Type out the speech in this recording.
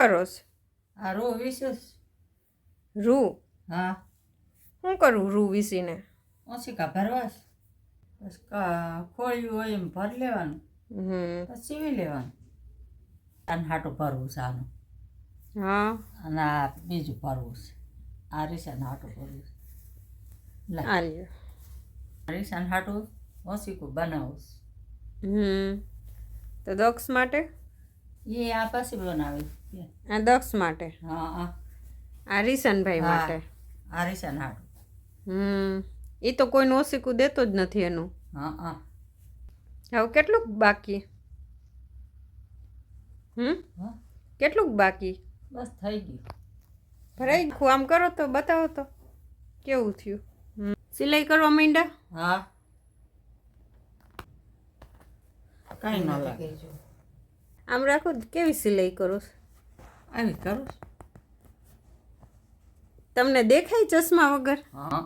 કરો છો આ રો વિશેષ. રૂ? હા. શું કરું રૂ વિસીને ઓછીકા ભરવાસ? બસ કા ખોળ્યું હોય એમ ભરી લેવાનું. હમ. પછી સીવી લેવાનું. આને હાટું ભરવું છે આનું. હા. અને આ બીજું ભરવું છે. આ રીસાને હાટું ભરવું છે. આ રીસાને હાટું ઓછીકું બનાવું હમ. તો દક્ષ માટે? એ આ પછી બનાવી. આ દક્ષ માટે? હા હા. આ રીસનભાઈ માટે? આ રીસાને હાટું. હમ. એ તો કોઈનું ઓસીકું દેતો જ નથી એનું. હા હા. હવે કેટલું બાકી? હમ? કેટલું કેટલુંક બાકી? બસ થઈ ગયું. ભરાઈ ગયું. આમ કરો તો બતાવો તો. કેવું થયું? હમ. સિલાઈ કરવા માંડ્યા? હા. કાંઈ ન લાગે. આમ રાખો કેવી સિલાઈ કરો? આવી કરું તમને દેખાય ચશ્મા વગર? હા.